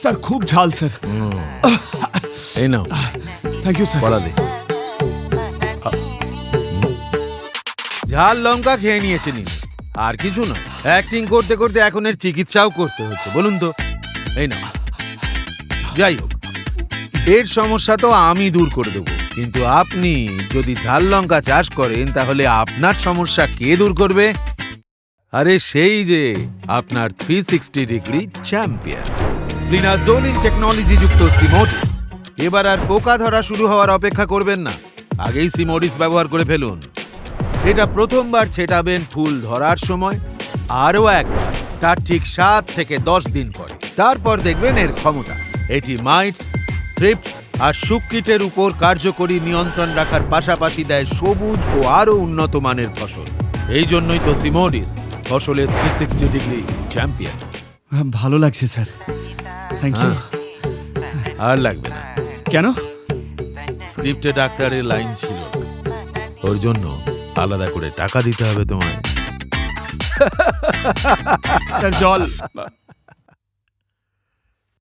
Sir খুব ঝাল sir. এই নাও। থ্যাংক ইউ স্যার দে। ঝাল লঙ্কা খেয়ে নিয়েছে নি আর কিছু না। অ্যাক্টিং করতে করতে এখন এর চিকিৎসাও করতে হচ্ছে বলুন তো। এই না যাই হোক এর সমস্যা তো আমি দূর করে দেবো। কিন্তু আপনি যদি ঝাল লঙ্কা চাষ করেন তাহলে আপনার সমস্যা কে দূর করবে? আরে সেই যে আপনার থ্রি সিক্সটি ডিগ্রি চ্যাম্পিয়ন লিনাজোলিন টেকনোলজি যুক্ত সিমোডিস এবার আর পোকা ধরা শুরু হওয়ার অপেক্ষা করবেন না। আগেই সিমোডিস ব্যবহার করে ফেলুন। এটা প্রথমবার ছেটাবেন ফুল ধরার সময়। আরও একবার, তার ঠিক সাত থেকে দশ দিন পরে। তারপর দেখবেন এর ক্ষমতা। এটি মাইটস থ্রিপস আর শুককিটের উপর কার্যকরী নিয়ন্ত্রণ রাখার পাশাপাশি দেয় সবুজ ও আরও উন্নত মানের ফসল। এই জন্যই তো সিমোডিস ফসলের থ্রি সিক্সটি ডিগ্রি চ্যাম্পিয়ন ভালো লাগছে স্যার। থ্যাংক ইউ আর লাগবে না। কেন? স্ক্রিপ্টে ডাক্তারের লাইন ছিল। ওর জন্য আলাদা করে টাকা দিতে হবে তোমায়। স্যার জল।